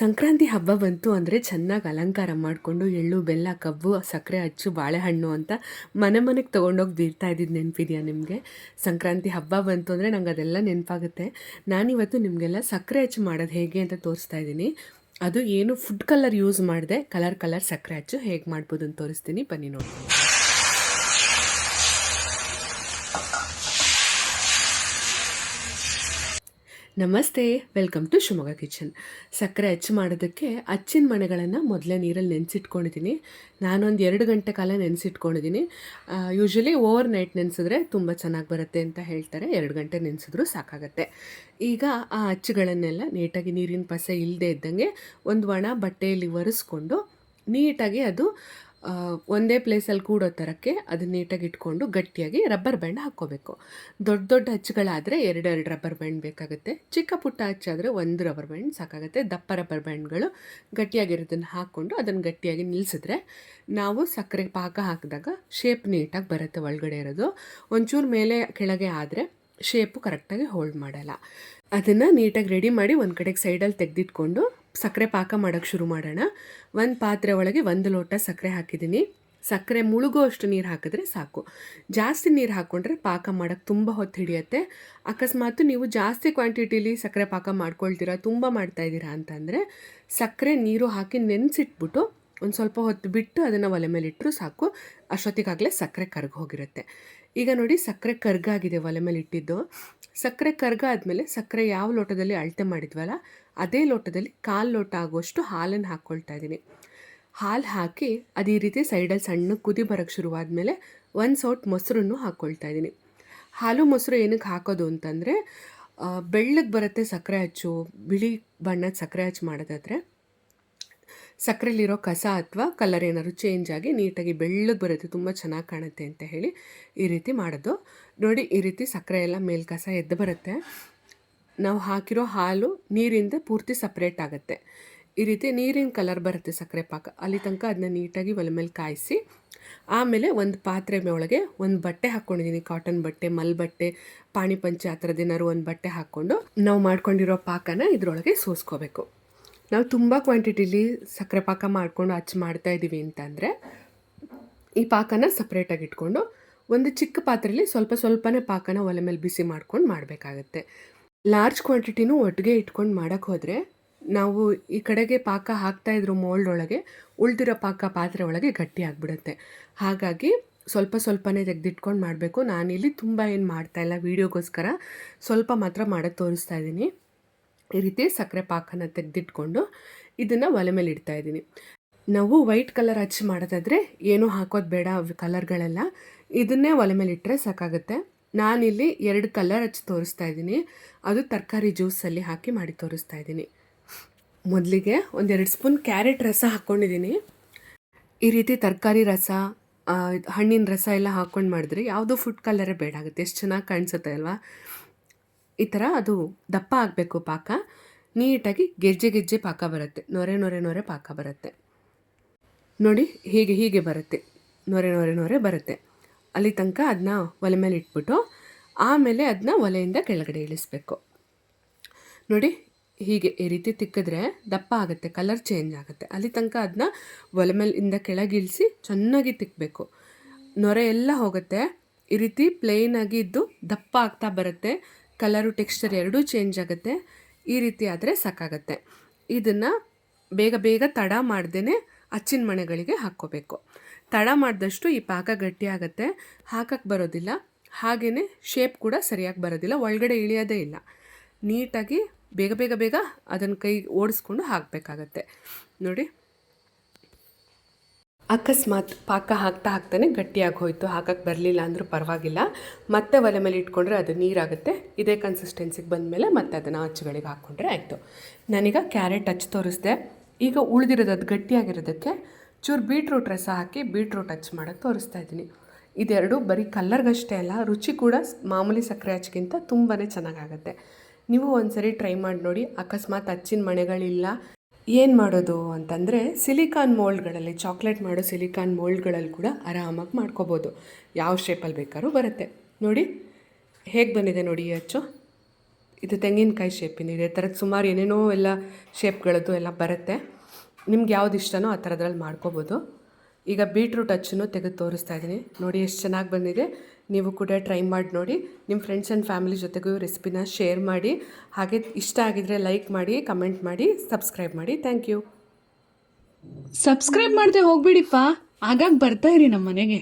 ಸಂಕ್ರಾಂತಿ ಹಬ್ಬ ಬಂತು ಅಂದರೆ ಚೆನ್ನಾಗಿ ಅಲಂಕಾರ ಮಾಡಿಕೊಂಡು ಎಳ್ಳು, ಬೆಲ್ಲ, ಕಬ್ಬು ಸಕ್ಕರೆ ಅಚ್ಚು, ಬಾಳೆಹಣ್ಣು ಅಂತ ಮನೆ ಮನೆಗೆ ತೊಗೊಂಡೋಗಿ ಬೀರ್ತಾ ಇದ್ದಿದ್ದು ನೆನಪಿದೆಯಾ ನಿಮಗೆ? ಸಂಕ್ರಾಂತಿ ಹಬ್ಬ ಬಂತು ಅಂದರೆ ನಂಗೆ ಅದೆಲ್ಲ ನೆನಪಾಗುತ್ತೆ. ನಾನಿವತ್ತು ನಿಮಗೆಲ್ಲ ಸಕ್ಕರೆ ಅಚ್ಚು ಮಾಡೋದು ಹೇಗೆ ಅಂತ ತೋರಿಸ್ತಾ ಇದ್ದೀನಿ. ಅದು ಏನು ಫುಡ್ ಕಲರ್ ಯೂಸ್ ಮಾಡಿದೆ ಕಲರ್ ಕಲರ್ ಸಕ್ಕರೆ ಅಚ್ಚು ಹೇಗೆ ಮಾಡ್ಬೋದು ಅಂತ ತೋರಿಸ್ತೀನಿ. ಬನ್ನಿ ನೋಡ್ತೀನಿ ನಮಸ್ತೆ, ವೆಲ್ಕಮ್ ಟು ಶಿವಮೊಗ್ಗ ಕಿಚನ್. ಸಕ್ಕರೆ ಅಚ್ಚು ಮಾಡೋದಕ್ಕೆ ಅಚ್ಚಿನ ಮನೆಗಳನ್ನು ಮೊದಲೇ ನೀರಲ್ಲಿ ನೆನೆಸಿಟ್ಕೊಂಡಿದ್ದೀನಿ ನಾನೊಂದು ಎರಡು ಗಂಟೆ ಕಾಲ ನೆನೆಸಿಟ್ಕೊಂಡಿದ್ದೀನಿ ಯೂಶ್ವಲಿ ಓವರ್ ನೈಟ್ ನೆನೆಸಿದ್ರೆ ತುಂಬ ಚೆನ್ನಾಗಿ ಬರುತ್ತೆ ಅಂತ ಹೇಳ್ತಾರೆ. ಎರಡು ಗಂಟೆ ನೆನೆಸಿದ್ರೂ ಸಾಕಾಗತ್ತೆ. ಈಗ ಆ ಅಚ್ಚುಗಳನ್ನೆಲ್ಲ ನೀಟಾಗಿ ನೀರಿನ ಪಸೆ ಇಲ್ಲದೆ ಇದ್ದಂಗೆ ಒಂದು ಒಣ ಬಟ್ಟೆಯಲ್ಲಿ ಒರೆಸ್ಕೊಂಡು ನೀಟಾಗಿ ಅದು ಒಂದೇ ಪ್ಲೇಸಲ್ಲಿ ಕೂಡೋ ಥರಕ್ಕೆ ಅದನ್ನ ನೀಟಾಗಿ ಇಟ್ಕೊಂಡು ಗಟ್ಟಿಯಾಗಿ ರಬ್ಬರ್ ಬ್ಯಾಂಡ್ ಹಾಕ್ಕೋಬೇಕು. ದೊಡ್ಡ ದೊಡ್ಡ ಹಚ್ಚುಗಳಾದರೆ ಎರಡೆರಡು ರಬ್ಬರ್ ಬ್ಯಾಂಡ್ ಬೇಕಾಗುತ್ತೆ. ಚಿಕ್ಕ ಪುಟ್ಟ ಹಚ್ಚಾದರೆ ಒಂದು ರಬ್ಬರ್ ಬ್ಯಾಂಡ್ ಸಾಕಾಗುತ್ತೆ. ದಪ್ಪ ರಬ್ಬರ್ ಬ್ಯಾಂಡ್ಗಳು ಗಟ್ಟಿಯಾಗಿರೋದನ್ನು ಹಾಕ್ಕೊಂಡು ಅದನ್ನು ಗಟ್ಟಿಯಾಗಿ ನಿಲ್ಲಿಸಿದ್ರೆ ನಾವು ಸಕ್ಕರೆ ಪಾಕ ಹಾಕಿದಾಗ ಶೇಪ್ ನೀಟಾಗಿ ಬರುತ್ತೆ ಒಳಗಡೆ ಇರೋದು. ಒಂಚೂರು ಮೇಲೆ ಕೆಳಗೆ ಆದರೆ ಶೇಪು ಕರೆಕ್ಟಾಗಿ ಹೋಲ್ಡ್ ಮಾಡಲ್ಲ. ಅದನ್ನು ನೀಟಾಗಿ ರೆಡಿ ಮಾಡಿ ಒಂದು ಕಡೆಗೆ ಸೈಡಲ್ಲಿ ತೆಗೆದಿಟ್ಕೊಂಡು ಸಕ್ಕರೆ ಪಾಕ ಮಾಡೋಕ್ಕೆ ಶುರು ಮಾಡೋಣ. ಒಂದು ಪಾತ್ರೆ ಒಳಗೆ ಒಂದು ಲೋಟ ಸಕ್ಕರೆ ಹಾಕಿದ್ದೀನಿ. ಸಕ್ಕರೆ ಮುಳುಗೋ ಅಷ್ಟು ನೀರು ಹಾಕಿದ್ರೆ ಸಾಕು. ಜಾಸ್ತಿ ನೀರು ಹಾಕ್ಕೊಂಡ್ರೆ ಪಾಕ ಮಾಡೋಕ್ಕೆ ತುಂಬ ಹೊತ್ತು ಹಿಡಿಯುತ್ತೆ. ಅಕಸ್ಮಾತ್ ನೀವು ಜಾಸ್ತಿ ಕ್ವಾಂಟಿಟಿಲಿ ಸಕ್ಕರೆ ಪಾಕ ಮಾಡ್ಕೊಳ್ತೀರಾ, ತುಂಬ ಮಾಡ್ತಾ ಇದ್ದೀರಾ ಅಂತಂದರೆ, ಸಕ್ಕರೆ ನೀರು ಹಾಕಿ ನೆನೆಸಿಟ್ಬಿಟ್ಟು ಒಂದು ಸ್ವಲ್ಪ ಹೊತ್ತು ಬಿಟ್ಟು ಅದನ್ನು ಒಲೆ ಮೇಲೆ ಇಟ್ಟರು ಸಾಕು. ಅಷ್ಟೊತ್ತಿಗಾಗಲೇ ಸಕ್ಕರೆ ಕರ್ಗೋಗಿರುತ್ತೆ ಈಗ ನೋಡಿ ಸಕ್ಕರೆ ಕರ್ಗಾಗಿದೆ ಒಲೆ ಮೇಲೆ ಇಟ್ಟಿದ್ದು. ಸಕ್ಕರೆ ಕರ್ಗ ಆದಮೇಲೆ ಸಕ್ಕರೆ ಯಾವ ಲೋಟದಲ್ಲಿ ಅಳತೆ ಮಾಡಿದ್ವಲ್ಲ, ಅದೇ ಲೋಟದಲ್ಲಿ ಕಾಲು ಲೋಟ ಆಗುವಷ್ಟು ಹಾಲನ್ನು ಹಾಕ್ಕೊಳ್ತಾ ಇದ್ದೀನಿ. ಹಾಲು ಹಾಕಿ ಅದು ಈ ರೀತಿ ಸೈಡಲ್ಲಿ ಸಣ್ಣ ಕುದಿ ಬರೋಕ್ಕೆ ಶುರುವಾದಮೇಲೆ ಒಂದು ಸೌಟ್ ಮೊಸರನ್ನು ಹಾಕ್ಕೊಳ್ತಾ ಇದ್ದೀನಿ. ಹಾಲು ಮೊಸರು ಏನಕ್ಕೆ ಹಾಕೋದು ಅಂತಂದರೆ ಬೆಳ್ಳಗೆ ಬರುತ್ತೆ ಸಕ್ಕರೆ ಹಚ್ಚು, ಬಿಳಿ ಬಣ್ಣದ ಸಕ್ಕರೆ ಹಚ್ಚು ಮಾಡೋದಾದರೆ ಸಕ್ಕರೆಲಿರೋ ಕಸ ಅಥವಾ ಕಲರ್ ಏನಾದ್ರು ಚೇಂಜ್ ಆಗಿ ನೀಟಾಗಿ ಬೆಳ್ಳಗೆ ಬರುತ್ತೆ, ತುಂಬ ಚೆನ್ನಾಗಿ ಕಾಣುತ್ತೆ ಅಂತ ಹೇಳಿ ಈ ರೀತಿ ಮಾಡೋದು. ನೋಡಿ, ಈ ರೀತಿ ಸಕ್ಕರೆ ಎಲ್ಲ ಮೇಲ್ ಕಸ ಎದ್ದು ಬರುತ್ತೆ. ನಾವು ಹಾಕಿರೋ ಹಾಲು ನೀರಿಂದ ಪೂರ್ತಿ ಸಪ್ರೇಟ್ ಆಗುತ್ತೆ. ಈ ರೀತಿ ನೀರಿನ ಕಲರ್ ಬರುತ್ತೆ ಸಕ್ಕರೆ ಪಾಕ. ಅಲ್ಲಿ ತನಕ ಅದನ್ನ ನೀಟಾಗಿ ಒಲೆ ಮೇಲೆ ಕಾಯಿಸಿ, ಆಮೇಲೆ ಒಂದು ಪಾತ್ರೆ ಒಳಗೆ ಒಂದು ಬಟ್ಟೆ ಹಾಕ್ಕೊಂಡಿದ್ದೀನಿ ಕಾಟನ್ ಬಟ್ಟೆ, ಮಲ್ ಬಟ್ಟೆ ಪಾಣಿಪಂಚ ಆ ಥರದ್ದು ಒಂದು ಬಟ್ಟೆ ಹಾಕ್ಕೊಂಡು ನಾವು ಮಾಡ್ಕೊಂಡಿರೋ ಪಾಕನ ಇದರೊಳಗೆ ಸೋಸ್ಕೋಬೇಕು. ನಾವು ತುಂಬ ಕ್ವಾಂಟಿಟಿಲಿ ಸಕ್ಕರೆ ಪಾಕ ಮಾಡ್ಕೊಂಡು ಹಚ್ಚಿ ಮಾಡ್ತಾ ಇದ್ದೀವಿ ಅಂತಂದರೆ, ಈ ಪಾಕನ ಸಪ್ರೇಟಾಗಿ ಇಟ್ಕೊಂಡು ಒಂದು ಚಿಕ್ಕ ಪಾತ್ರೆಯಲ್ಲಿ ಸ್ವಲ್ಪ ಸ್ವಲ್ಪನೇ ಪಾಕನ ಒಲೆ ಮೇಲೆ ಬಿಸಿ ಮಾಡ್ಕೊಂಡು ಮಾಡಬೇಕಾಗತ್ತೆ. ಲಾರ್ಜ್ ಕ್ವಾಂಟಿಟಿನೂ ಒಟ್ಟಿಗೆ ಇಟ್ಕೊಂಡು ಮಾಡೋಕ್ಕೆ ಹೋದರೆ ನಾವು ಈ ಕಡೆಗೆ ಪಾಕ ಹಾಕ್ತಾ ಇದ್ರು ಮೋಲ್ಡ್ ಒಳಗೆ ಉಳಿದಿರೋ ಪಾಕ ಪಾತ್ರೆ ಒಳಗೆ ಗಟ್ಟಿ ಆಗಿಬಿಡುತ್ತೆ. ಹಾಗಾಗಿ ಸ್ವಲ್ಪ ಸ್ವಲ್ಪನೇ ತೆಗೆದಿಟ್ಕೊಂಡು ಮಾಡಬೇಕು. ನಾನಿಲ್ಲಿ ತುಂಬ ಏನು ಮಾಡ್ತಾ ಇಲ್ಲ, ವೀಡಿಯೋಗೋಸ್ಕರ ಸ್ವಲ್ಪ ಮಾತ್ರ ಮಾಡೋದು ತೋರಿಸ್ತಾ ಇದ್ದೀನಿ ಈ ರೀತಿ ಸಕ್ಕರೆ ಪಾಕನ ತೆಗೆದಿಟ್ಕೊಂಡು ಇದನ್ನು ಒಲೆ ಮೇಲೆ ಇಡ್ತಾ ಇದ್ದೀನಿ. ನಾವು ವೈಟ್ ಕಲರ್ ಹಚ್ಚಿ ಮಾಡೋದಾದರೆ ಏನೂ ಹಾಕೋದು ಬೇಡ ಕಲರ್ಗಳೆಲ್ಲ. ಇದನ್ನೇ ಒಲೆ ಮೇಲೆ ಇಟ್ಟರೆ ಸಾಕಾಗುತ್ತೆ. ನಾನಿಲ್ಲಿ ಎರಡು ಕಲರ್ ಹಚ್ಚಿ ತೋರಿಸ್ತಾ ಇದ್ದೀನಿ. ಅದು ತರಕಾರಿ ಜ್ಯೂಸಲ್ಲಿ ಹಾಕಿ ಮಾಡಿ ತೋರಿಸ್ತಾ ಇದ್ದೀನಿ. ಮೊದಲಿಗೆ ಒಂದೆರಡು ಸ್ಪೂನ್ ಕ್ಯಾರೆಟ್ ರಸ ಹಾಕ್ಕೊಂಡಿದ್ದೀನಿ. ಈ ರೀತಿ ತರಕಾರಿ ರಸ ಹಣ್ಣಿನ ರಸ ಎಲ್ಲ ಹಾಕ್ಕೊಂಡು ಮಾಡಿದ್ರೆ ಯಾವುದೋ ಫುಡ್ ಕಲರೇ ಬೇಡ ಆಗುತ್ತೆ. ಎಷ್ಟು ಚೆನ್ನಾಗಿ ಕಾಣಿಸುತ್ತೆ ಅಲ್ವಾ? ಈ ಥರ ಅದು ದಪ್ಪ ಆಗಬೇಕು ಪಾಕ. ನೀಟಾಗಿ ಗೆಜ್ಜೆ ಗೆಜ್ಜೆ ಪಾಕ ಬರುತ್ತೆ. ನೊರೆ ನೊರೆ ನೊರೆ ಪಾಕ ಬರುತ್ತೆ. ನೋಡಿ, ಹೀಗೆ ಹೀಗೆ ಬರುತ್ತೆ. ನೊರೆ ನೊರೆ ನೊರೆ ಬರುತ್ತೆ. ಅಲ್ಲಿ ತನಕ ಅದನ್ನ ಒಲೆ ಮೇಲೆ ಇಟ್ಬಿಟ್ಟು, ಆಮೇಲೆ ಅದನ್ನ ಒಲೆಯಿಂದ ಕೆಳಗಡೆ ಇಳಿಸ್ಬೇಕು. ನೋಡಿ, ಹೀಗೆ ಈ ರೀತಿ ತಿಕ್ಕಿದ್ರೆ ದಪ್ಪ ಆಗುತ್ತೆ, ಕಲರ್ ಚೇಂಜ್ ಆಗುತ್ತೆ. ಅಲ್ಲಿ ತನಕ ಅದನ್ನ ಒಲೆ ಮೇಲಿಂದ ಕೆಳಗಿಳಿಸಿ ಚೆನ್ನಾಗಿ ತಿಕ್ಕಬೇಕು ನೊರೆ ಎಲ್ಲ ಹೋಗುತ್ತೆ. ಈ ರೀತಿ ಪ್ಲೇನ್ ಆಗಿ ಇದ್ದು ದಪ್ಪ ಆಗ್ತಾ ಬರುತ್ತೆ. ಕಲರು ಟೆಕ್ಸ್ಚರ್ ಎರಡೂ ಚೇಂಜ್ ಆಗುತ್ತೆ. ಈ ರೀತಿ ಆದರೆ ಸಾಕಾಗತ್ತೆ. ಇದನ್ನು ಬೇಗ ಬೇಗ ತಡ ಮಾಡ್ದೇ ಅಚ್ಚಿನ ಮಣೆಗಳಿಗೆ ಹಾಕ್ಕೋಬೇಕು. ತಡ ಮಾಡಿದಷ್ಟು ಈ ಪಾಕ ಗಟ್ಟಿ ಆಗುತ್ತೆ. ಹಾಕಕ್ಕೆ ಬರೋದಿಲ್ಲ. ಹಾಗೆಯೇ ಶೇಪ್ ಕೂಡ ಸರಿಯಾಗಿ ಬರೋದಿಲ್ಲ. ಒಳಗಡೆ ಇಳಿಯೋದೇ ಇಲ್ಲ. ನೀಟಾಗಿ ಬೇಗ ಬೇಗ ಬೇಗ ಅದನ್ನು ಕೈ ಓಡಿಸ್ಕೊಂಡು ಹಾಕಬೇಕಾಗತ್ತೆ. ನೋಡಿ. ಅಕಸ್ಮಾತ್ ಪಾಕ ಹಾಕ್ತಾ ಹಾಕ್ತಾನೆ ಗಟ್ಟಿಯಾಗಿ ಹೋಯಿತು. ಹಾಕಕ್ಕೆ ಬರಲಿಲ್ಲ ಅಂದರೂ ಪರವಾಗಿಲ್ಲ. ಮತ್ತೆ ಒಲೆ ಮೇಲೆ ಇಟ್ಕೊಂಡ್ರೆ ಅದು ನೀರಾಗುತ್ತೆ. ಇದೇ ಕನ್ಸಿಸ್ಟೆನ್ಸಿಗೆ ಬಂದಮೇಲೆ ಮತ್ತೆ ಅದನ್ನು ಅಚ್ಚುಗಳಿಗೆ ಹಾಕ್ಕೊಂಡ್ರೆ ಆಯಿತು. ನಾನೀಗ ಕ್ಯಾರೆಟ್ ಹಚ್ಚಿ ತೋರಿಸ್ದೆ. ಈಗ ಉಳಿದಿರೋದು ಅದು ಗಟ್ಟಿಯಾಗಿರೋದಕ್ಕೆ ಚೂರು ಬೀಟ್ರೂಟ್ ರಸ ಹಾಕಿ ಬೀಟ್ರೂಟ್ ಹಚ್ಚಿ ಮಾಡೋಕ್ಕೆ ತೋರಿಸ್ತಾ ಇದ್ದೀನಿ. ಇದೆರಡು ಬರೀ ಕಲ್ಲರ್ಗಷ್ಟೇ ಅಲ್ಲ, ರುಚಿ ಕೂಡ ಮಾಮೂಲಿ ಸಕ್ಕರೆ ಹಚ್ಚಿಗಿಂತ ತುಂಬಾ ಚೆನ್ನಾಗಾಗುತ್ತೆ. ನೀವು ಒಂದ್ಸರಿ ಟ್ರೈ ಮಾಡಿ ನೋಡಿ. ಅಕಸ್ಮಾತ್ ಹಚ್ಚಿನ ಮನೆಗಳಿಲ್ಲ ಏನು ಮಾಡೋದು ಅಂತಂದರೆ ಸಿಲಿಕಾನ್ ಮೋಲ್ಡ್ಗಳಲ್ಲಿ, ಚಾಕ್ಲೇಟ್ ಮಾಡೋ ಸಿಲಿಕಾನ್ ಮೋಲ್ಡ್ಗಳಲ್ಲಿ ಕೂಡ ಆರಾಮಾಗಿ ಮಾಡ್ಕೋಬೋದು. ಯಾವ ಶೇಪಲ್ಲಿ ಬೇಕಾದ್ರೂ ಬರುತ್ತೆ. ನೋಡಿ, ಹೇಗೆ ಬಂದಿದೆ ನೋಡಿ ಅಚ್ಚು. ಇದು ತೆಂಗಿನಕಾಯಿ ಶೇಪಿನ ಇದೆ ಥರದ್ದು ಸುಮಾರು ಏನೇನೋ ಎಲ್ಲ ಶೇಪ್ಗಳದ್ದು ಎಲ್ಲ ಬರುತ್ತೆ. ನಿಮ್ಗೆ ಯಾವ್ದು ಇಷ್ಟನೋ ಆ ಥರದ್ರಲ್ಲಿ ಮಾಡ್ಕೋಬೋದು. ಈಗ ಬೀಟ್ರೂಟ್ ಅಚ್ಚನ್ನು ತೆಗೆದು ತೋರಿಸ್ತಾ ಇದ್ದೀನಿ. ನೋಡಿ ಎಷ್ಟು ಚೆನ್ನಾಗಿ ಬಂದಿದೆ. ನೀವು ಕೂಡ ಟ್ರೈ ಮಾಡಿ ನೋಡಿ. ನಿಮ್ಮ ಫ್ರೆಂಡ್ಸ್ ಆ್ಯಂಡ್ ಫ್ಯಾಮಿಲಿ ಜೊತೆಗೂ ರೆಸಿಪಿನ ಶೇರ್ ಮಾಡಿ. ಹಾಗೆ ಇಷ್ಟ ಆಗಿದರೆ ಲೈಕ್ ಮಾಡಿ ಕಮೆಂಟ್ ಮಾಡಿ ಸಬ್ಸ್ಕ್ರೈಬ್ ಮಾಡಿ. ಥ್ಯಾಂಕ್ ಯು ಸಬ್ಸ್ಕ್ರೈಬ್ ಮಾಡದೆ ಹೋಗ್ಬಿಡಿಪ್ಪ. ಆಗಾಗ ಬರ್ತಾ ಇರಿ ನಮ್ಮ ಮನೆಗೆ.